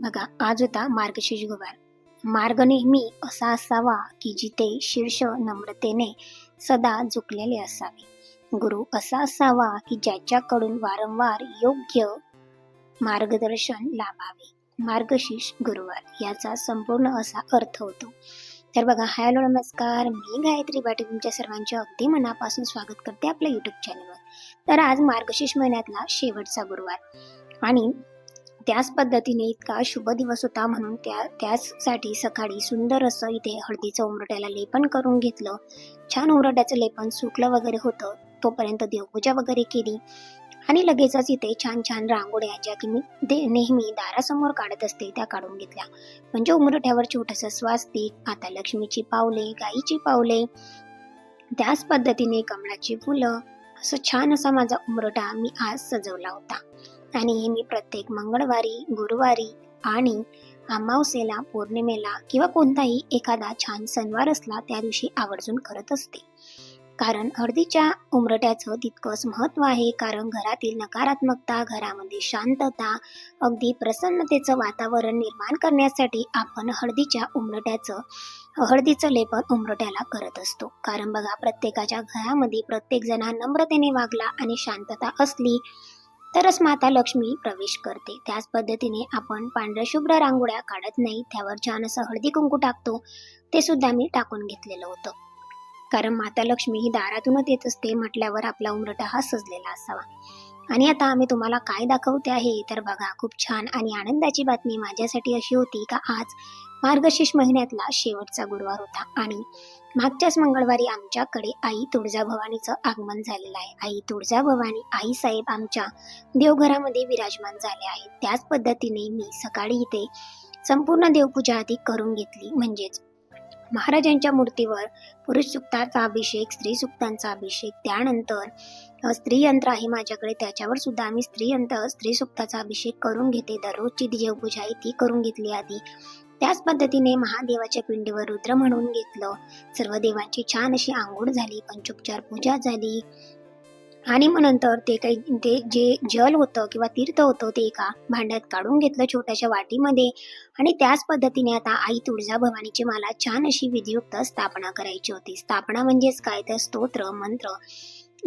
बघा आज होता मार्गशीर्ष गुरुवार. मार्ग नेहमी असा असावा की जिथे शीर्ष नम्रतेने सदा झुकलेले असावे. गुरु असा असावा की ज्याच्याकडून वारंवार योग्य मार्गदर्शन लाभावे. मार्गशीर्ष गुरुवार याचा संपूर्ण असा अर्थ होतो. तर बघा हॅलो नमस्कार. मी गायत्री पाटील तुमच्या सर्वांचे अगदी मनापासून स्वागत करते आपल्या युट्यूब चॅनलवर तर आज मार्गशीर्ष महिन्यातला शेवटचा गुरुवार. आणि त्याच पद्धतीने इतका शुभ दिवस होता म्हणून त्या त्याचसाठी सकाळी सुंदर असं इथे हळदीचं उमरट्याला लेपन करून घेतलं. छान उमरट्याचं लेपन सुकलं वगैरे होतं. तोपर्यंत देवपूजा वगैरे केली. आणि लगेचच इथे छान छान रांगोळ्या ज्या की मी दे नेहमी दारासमोर काढत असते त्या काढून घेतल्या. म्हणजे उमरठ्यावर छोटंसं स्वास्तिक आता लक्ष्मीची पावले गाईची पावले त्याच पद्धतीने कमळाची फुलं असं छान असा माझा उमरटा मी आज सजवला होता. आणि हे मी प्रत्येक मंगळवारी गुरुवारी आणि अमावस्येला पौर्णिमेला किंवा कोणताही एखादा छान सणवार असला त्या दिवशी आवर्जून करत असते. कारण हळदीच्या उमरट्याचं तितकंच महत्त्व आहे. कारण घरातील नकारात्मकता घरामध्ये शांतता अगदी प्रसन्नतेचं वातावरण निर्माण करण्यासाठी आपण हळदीच्या उमरट्याचं हळदीचं लेपन उमरट्याला करत असतो. कारण बघा प्रत्येकाच्या घरामध्ये प्रत्येक जण नम्रतेने वागला आणि शांतता असली तरच माता लक्ष्मी प्रवेश करते. त्याच पद्धतीने आपण पांढऱ्या शुभ्र रांगोळ्या काढत नाही त्यावर छान असं हळदी कुंकू टाकतो. ते सुद्धा मी टाकून घेतलेलं होतं. कारण माता लक्ष्मी ही दारातूनच येत असते म्हटल्यावर आपला उमरटा हा सजलेला असावा. आणि आता आम्ही तुम्हाला काय दाखवते आहे तर बघा खूप छान आणि आनंदाची बातमी माझ्यासाठी अशी होती का आज? मार्गशीर्ष महिन्यातला शेवटचा गुरुवार होता आणि मागच्याच मंगळवारी आमच्याकडे आई तुळजाभवानीचं आगमन झालेलं आहे. आई तुळजाभवानी आई साहेब आमच्या देवघरामध्ये विराजमान झाले आहेत. त्याच पद्धतीने मी सकाळी इथे संपूर्ण देवपूजा आधी करून घेतली. म्हणजेच महाराजांच्या मूर्तीवर पुरुष सुक्ताचा अभिषेक स्त्री सुक्तांचा अभिषेक त्यानंतर स्त्रीयंत्र स्त्री यंत्र आहे माझ्याकडे. त्याच्यावर सुद्धा आम्ही स्त्री यंत्र स्त्री सुक्ताचा अभिषेक करून घेते. दररोजची देवपूजा आहे ती करून घेतली आधी. त्याच पद्धतीने महादेवाच्या पिंडीवर रुद्र म्हणून घेतलं. सर्व देवांची छान अशी आंघोळ झाली पंचोपचार पूजा झाली. आणि मग नंतर ते काही ते जे जल होतं किंवा तीर्थ होतं ते एका भांड्यात काढून घेतलं छोट्याशा वाटीमध्ये. आणि त्याच पद्धतीने आता आई तुळजा भवानीची मला छान अशी विधियुक्त स्थापना करायची होती. स्थापना म्हणजेच काय तर स्तोत्र मंत्र.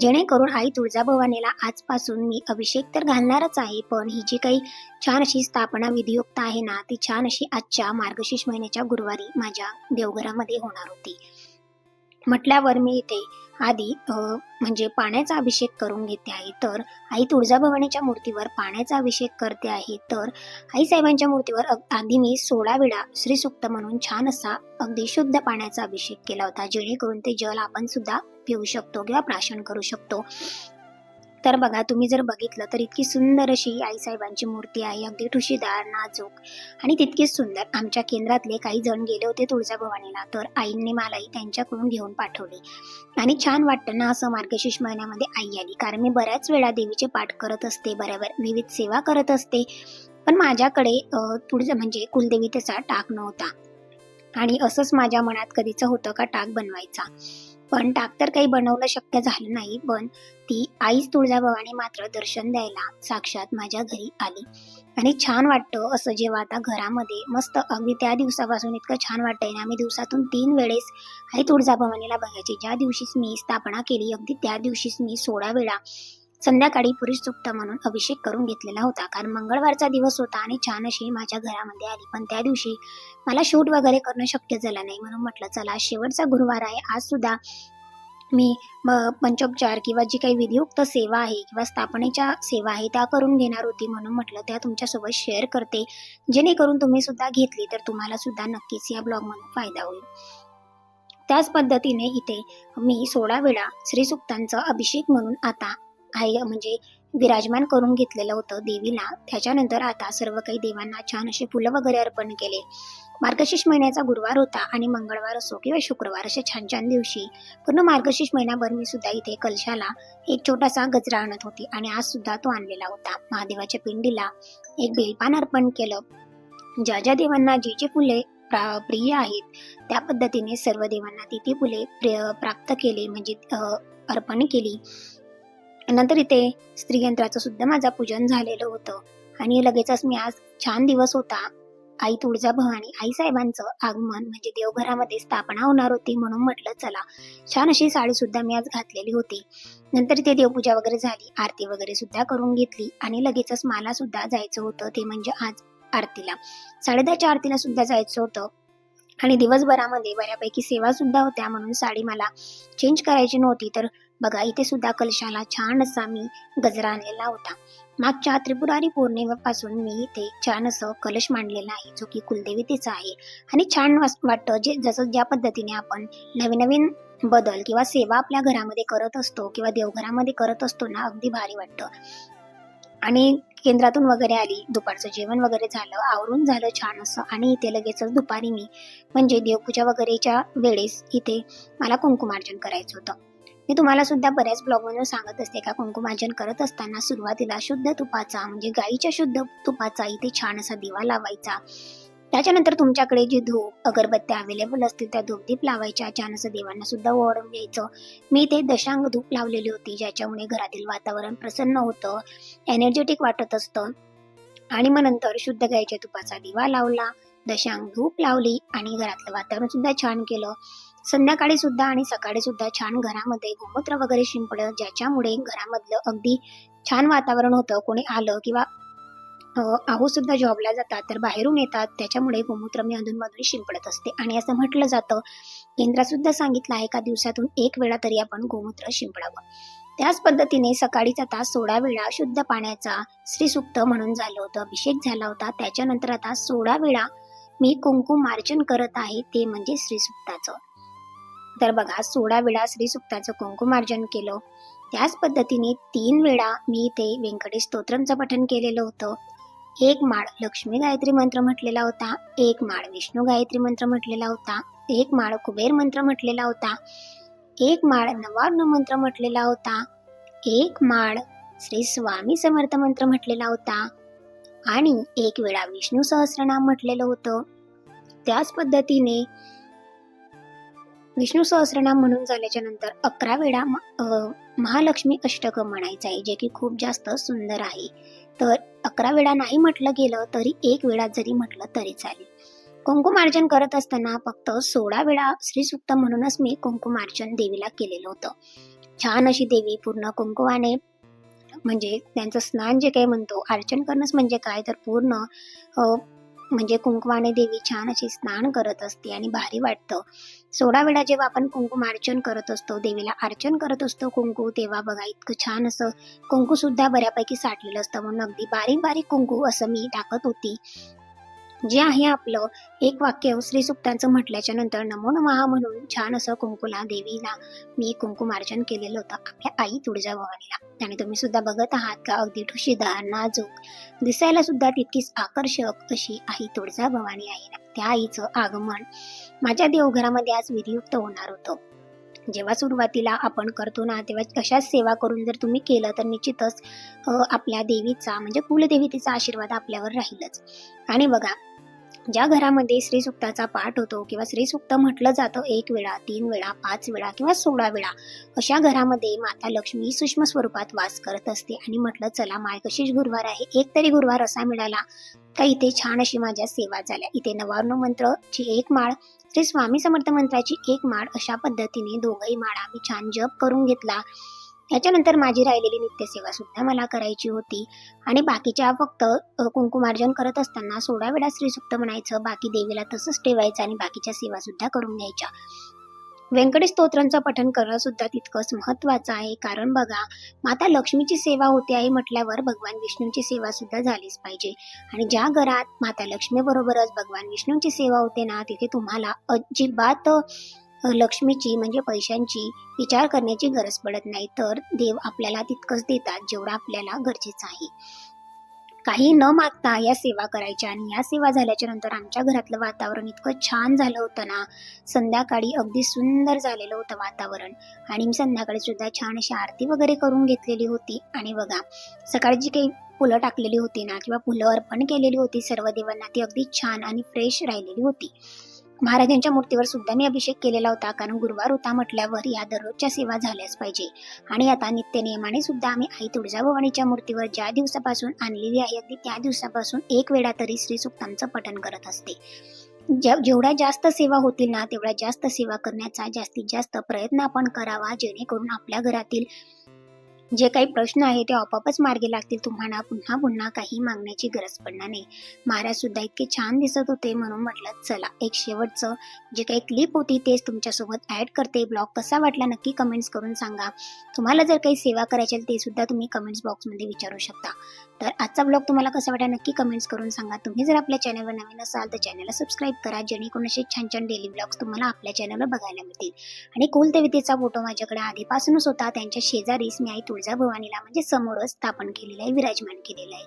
जेणेकरून आई तुळजाभवानीला आजपासून मी अभिषेक तर घालणारच आहे पण ही जी काही छान अशी स्थापना विधियुक्त आहे ना ती छान अशी आजच्या मार्गशीर्ष महिन्याच्या गुरुवारी माझ्या देवघरामध्ये होणार होती. म्हटल्यावर मी इथे आधी म्हणजे पाण्याचा अभिषेक करून घेते आहे तर आई तुळजाभवानीच्या मूर्तीवर पाण्याचा अभिषेक करते आहे. तर आईसाहेबांच्या मूर्तीवर अग- आधी मी सोळा वेळा श्रीसुक्त म्हणून छान असा अगदी शुद्ध पाण्याचा अभिषेक केला होता. जेणेकरून ते जल आपण सुद्धा पिऊ शकतो किंवा प्राशन करू शकतो. तर बघा तुम्ही जर बघितलं तर इतकी सुंदर अशी आईसाहेबांची मूर्ती आहे अगदी ठुशीदार नाजूक आणि तितकीच सुंदर. आमच्या केंद्रातले काही जण गेले होते तुळजाभवानीला तर आईंनी मलाही त्यांच्याकडून घेऊन पाठवली. आणि छान वाटतं ना असं मार्गशीर्ष महिन्यामध्ये आई आली. कारण मी बऱ्याच वेळा देवीचे पाठ करत असते बऱ्यावर विविध सेवा करत असते. पण माझ्याकडे तुळजा म्हणजे कुलदेवी त्याचा टाक नव्हता. आणि असंच माझ्या मनात कधीच होतं का टाक बनवायचा. पण टाक तर काही बनवणं शक्य झालं नाही पण ती आईच तुळजाभवानी मात्र दर्शन द्यायला साक्षात माझ्या घरी आली. आणि छान वाटतं असं जेव्हा आता घरामध्ये मस्त अगदी त्या दिवसापासून इतकं छान वाटतंय ना आम्ही दिवसातून तीन वेळेस आई तुळजाभवानीला बघायची. ज्या दिवशीच मी स्थापना केली अगदी त्या दिवशीच मी सोळा वेळा संध्याकाळी पुरुषसुक्त म्हणून अभिषेक करून घेतलेला होता. कारण मंगळवारचा दिवस होता आणि छान अशी माझ्या घरामध्ये आली. पण त्या दिवशी मला शूट वगैरे करणं शक्य झालं नाही. म्हणून म्हटलं चला शेवटचा गुरुवार आहे. आज सुद्धा मी पंचोपचार किंवा जी काही विधियुक्त सेवा आहे किंवा स्थापनेच्या सेवा आहे त्या करून घेणार होती. म्हणून म्हटलं त्या तुमच्यासोबत शेअर करते. जेणेकरून तुम्ही सुद्धा घेतली तर तुम्हाला सुद्धा नक्कीच या ब्लॉगमधून फायदा होईल. त्याच पद्धतीने इथे मी सोळा वेळा श्रीसुक्तांचा अभिषेक म्हणून आता आहे म्हणजे विराजमान करून घेतलेलं होतं देवीला. त्याच्यानंतर आता सर्व काही देवांना छान असे फुलं वगैरे अर्पण केले. मार्गशीर्ष महिन्याचा गुरुवार होता आणि मंगळवार असो किंवा शुक्रवार असे छान छान दिवशी पूर्ण मार्गशीर्ष महिनाभर मी सुद्धा इथे कलशाला एक छोटासा गजरा आणत होती आणि आज सुद्धा तो आणलेला होता. महादेवाच्या पिंडीला एक बेलपान अर्पण केलं. ज्या ज्या देवांना जी जी फुले प्रा- प्रिय आहेत त्या पद्धतीने सर्व देवांना ती ती फुले प्रिय- प्राप्त केली. म्हणजे अर्पण केली. नंतर इथे स्त्रीयंत्राचं सुद्धा माझं पूजन झालेलं होतं. आणि लगेचच मी आज छान दिवस होता. आई तुळजाभवानी आईसाहेबांचं आगमन म्हणजे देवघरामध्ये स्थापना होणार होती म्हणून म्हटलं चला. छान अशी साडी सुद्धा मी आज घातलेली होती. नंतर ते देवपूजा वगैरे झाली आरती वगैरे सुद्धा करून घेतली आणि लगेचच मला सुद्धा जायचं होतं ते म्हणजे आज आरतीला. साडेदहाच्या आरतीला सुद्धा जायचं होतं. आणि दिवसभरामध्ये बऱ्यापैकी सेवा सुद्धा होत्या म्हणून साडी मला चेंज करायची नव्हती तर बघा इथे सुद्धा कलशाला छान असा मी गजरा आणलेला होता. मागच्या त्रिपुरारी पौर्णिमेपासून मी इथे छान असं कलश मांडलेला आहे जो की कुलदेवतेचा आहे. आणि छान वाटतं जे जसं ज्या पद्धतीने आपण नवीन नवीन बदल किंवा सेवा आपल्या घरामध्ये करत असतो किंवा देवघरामध्ये करत असतो ना अगदी भारी वाटतं. आणि केंद्रातून वगैरे आली दुपारचं जेवण वगैरे झालं आवरून झालं छान असं. आणि इथे लगेचच दुपारी मी म्हणजे देवपूजा वगैरेच्या वेळेस इथे मला कुंकुमार्जन करायचं होतं. मी तुम्हाला सुद्धा बऱ्याच ब्लॉगमधून सांगत असते का कुंकुमार्जन करत असताना सुरुवातीला शुद्ध तुपाचा म्हणजे गाईच्या शुद्ध तुपाचा इथे छान असा दिवा लावायचा. त्याच्यानंतर तुमच्याकडे जे धूप अगरबत्त्या अवेलेबल असतील त्या धूपदीप लावायच्या. छान असं देवांना सुद्धा ओढून घ्यायचं. मी ते दशांग धूप लावलेली होती ज्याच्यामुळे घरातील वातावरण प्रसन्न होतं एनर्जेटिक वाटत असतं. आणि मग नंतर शुद्ध गाईच्या तुपाचा दिवा लावला दशांग धूप लावली आणि घरातलं वातावरण सुद्धा छान केलं. संध्याकाळी सुद्धा आणि सकाळी सुद्धा छान घरामध्ये गोमूत्र वगैरे शिंपडलं ज्याच्यामुळे घरामधलं अगदी छान वातावरण होतं. कोणी आलं किंवा आहो सुद्धा जॉबला जातात तर बाहेरून येतात. त्याच्यामुळे गोमूत्र मी अधूनमधून शिंपडत असते. आणि असं म्हटलं जातं केंद्रात सुद्धा सांगितलं आहे का दिवसातून एक वेळा तरी आपण गोमूत्र शिंपडावं. त्याच पद्धतीने सकाळीचा तास सोळा वेळा शुद्ध पाण्याचा श्रीसुक्त म्हणून झालं होतं अभिषेक झाला होता. त्याच्यानंतर आता सोळा वेळा मी कुंकू मार्जन करत आहे ते म्हणजे श्रीसुक्ताचं. तर बघा सोळा वेळा श्री सुक्ताचं कुंकुमार्जन केलं. त्याच पद्धतीने तीन वेळा मी इथे व्यंकटेश स्तोत्रमचं पठण केलेलं होतं. एक माळ लक्ष्मी गायत्री मंत्र म्हटलेला होता एक माळ विष्णू गायत्री मंत्र म्हटलेला होता एक माळ कुबेर मंत्र म्हटलेला होता एक माळ नवार्ण मंत्र म्हटलेला होता एक माळ श्री स्वामी समर्थ मंत्र म्हटलेला होता आणि एक वेळा विष्णू सहस्रनाम म्हटलेलं होतं. त्याच पद्धतीने विष्णू सहस्रनाम म्हणून झाल्याच्यानंतर अकरा वेळा अं, महालक्ष्मी अष्टक म्हणायचं आहे जे की खूप जास्त सुंदर आहे. तर अकरा वेळा नाही म्हटलं गेलं तरी एक वेळा जरी म्हटलं तरी चालेल. कुंकुमार्जन करत असताना फक्त सोळा वेळा श्रीसुक्त म्हणूनच मी कुंकुमार्जन देवीला केलेलं होतं. छान अशी देवी पूर्ण कुंकुवाने म्हणजे त्यांचं स्नान जे काही म्हणतो अर्चन करणंच म्हणजे काय? तर पूर्ण अं, म्हणजे कुंकुमाने देवी छान अशी स्नान करत असते आणि भारी वाटतं. सोळा वेळा जेव्हा आपण कुंकुमार्चन करत असतो देवीला अर्चन करत असतो कुंकू तेव्हा बघा इतकं छान असं कुंकू सुद्धा बऱ्यापैकी साठलेलं असतं. म्हणून अगदी बारीक बारीक कुंकू असं मी टाकत होती. जे आहे आपलं. एक वाक्य श्री सुक्तांचं म्हटल्याच्या नंतर नमो नमहा म्हणून छान असं कुंकुला देवीला मी कुंकुमार्जन केलेलं होतं. आपल्या आई तुळजाभवानीला आणि तुम्ही सुद्धा बघत आहात का? अगदी ठुशीदार नाजूक. दिसायला सुद्धा तितकीच आकर्षक अशी आई तुळजाभवानी आहे. ना त्या आईचं आगमन माझ्या देवघरामध्ये आज विधियुक्त होणार होतं. जेव्हा सुरुवातीला आपण करतो ना तेव्हा अशाच सेवा करून जर तुम्ही केलं तर निश्चितच आपल्या देवीचा म्हणजे कुलदेवीचा आशीर्वाद आपल्यावर राहीलच. आणि बघा ज्या घरामध्ये श्रीसुक्ताचा पाठ होतो किंवा श्रीसुक्त म्हटलं जातं एक वेळा तीन वेळा पाच वेळा किंवा सोळा वेळा अशा घरामध्ये माता लक्ष्मी सूक्ष्म स्वरूपात वास करत असते आणि म्हटलं चला मार्गशीर्ष गुरुवार आहे. एक तरी गुरुवार असा मिळाला का इथे छान अशी माझ्या सेवा झाल्या. इथे नवार्ण मंत्रची एक माळ श्री स्वामी समर्थ मंत्राची एक माळ अशा पद्धतीने दोघही माळा मी छान जप करून घेतला. याच्यानंतर माझी राहिलेली नित्यसेवा सुद्धा मला करायची होती. आणि बाकीच्या फक्त कुंकुमार्जन करत असताना सोळा वेळा श्रीसुक्त म्हणायचं बाकी देवीला तसंच ठेवायचं आणि बाकीच्या सेवा सुद्धा करून घ्यायच्या. व्यंकटेश स्तोत्रांचं पठण करणं सुद्धा तितकंच महत्वाचं आहे. कारण बघा माता लक्ष्मीची सेवा होते आहे म्हटल्यावर भगवान विष्णूंची सेवा सुद्धा झालीच पाहिजे. आणि ज्या घरात माता लक्ष्मीबरोबरच भगवान विष्णूंची सेवा होते ना तिथे तुम्हाला अजिबात लक्ष्मीची म्हणजे पैशांची विचार करण्याची गरज पडत नाही. तर देव आपल्याला तितकंच देतात जेवढं आपल्याला गरजेचं आहे. काही न मागता या सेवा करायच्या आणि या सेवा झाल्याच्यानंतर आमच्या घरातलं वातावरण इतकं छान झालं होतं ना. संध्याकाळी अगदी सुंदर झालेलं होतं वातावरण. आणि मी संध्याकाळी सुद्धा छान अशी आरती वगैरे करून घेतलेली होती. आणि बघा सकाळी जी काही फुलं टाकलेली होती ना किंवा फुलं अर्पण केलेली होती सर्व देवांना ती अगदी छान आणि फ्रेश राहिलेली होती. महाराजांच्या मूर्तीवर सुद्धा मी अभिषेक केलेला होता. कारण गुरुवार होता म्हटल्यावर या दररोजच्या सेवा झाल्याच पाहिजे. आणि आता नित्य नियमाने सुद्धा आम्ही आई तुळजाभवानीच्या मूर्तीवर ज्या दिवसापासून आणलेली आहे अगदी त्या दिवसापासून एक वेळा तरी श्री सुक्तांचं पठण करत असते. जेवढ्या जास्त सेवा होतील ना तेवढ्या जास्त सेवा करण्याचा जास्तीत जास्त प्रयत्न आपण करावा जेणेकरून आपल्या घरातील जे काही प्रश्न आहे ते आपोआपच मार्गी लागतील. तुम्हाला पुन्हा पुन्हा काही मागण्याची गरज पडणार नाही. महाराज सुद्धा इतके छान दिसत होते म्हणून म्हटलं चला एक शेवटचं जे काही क्लिप होती तेच तुमच्यासोबत ऍड करते. ब्लॉग कसा वाटला नक्की कमेंट्स करून सांगा. तुम्हाला जर काही सेवा करायची असेल ते सुद्धा तुम्ही कमेंट्स बॉक्समध्ये विचारू शकता. तर आजचा ब्लॉग तुम्हाला कसा वाटला नक्की कमेंट्स करून सांगा. तुम्ही जर आपल्या चॅनलवर नवीन असाल तर चॅनलला सबस्क्राईब करा. जेणेकरून असे छान छान डेली ब्लॉग्स तुम्हाला आपल्या चॅनलवर बघायला मिळतील. आणि कुलदेवतेचा फोटो माझ्याकडे आधीपासूनच होता. त्यांच्या शेजारीच मी आई तुळजाभवानीला म्हणजे समोरच स्थापन केलेला आहे विराजमान केलेला आहे.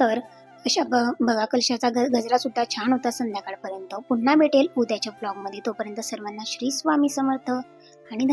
तर अशा ब बघा कलशाचा ग गजरा सुद्धा छान होता संध्याकाळपर्यंत. पुन्हा भेटेल उद्याच्या ब्लॉगमध्ये तोपर्यंत सर्वांना श्री स्वामी समर्थ. आणि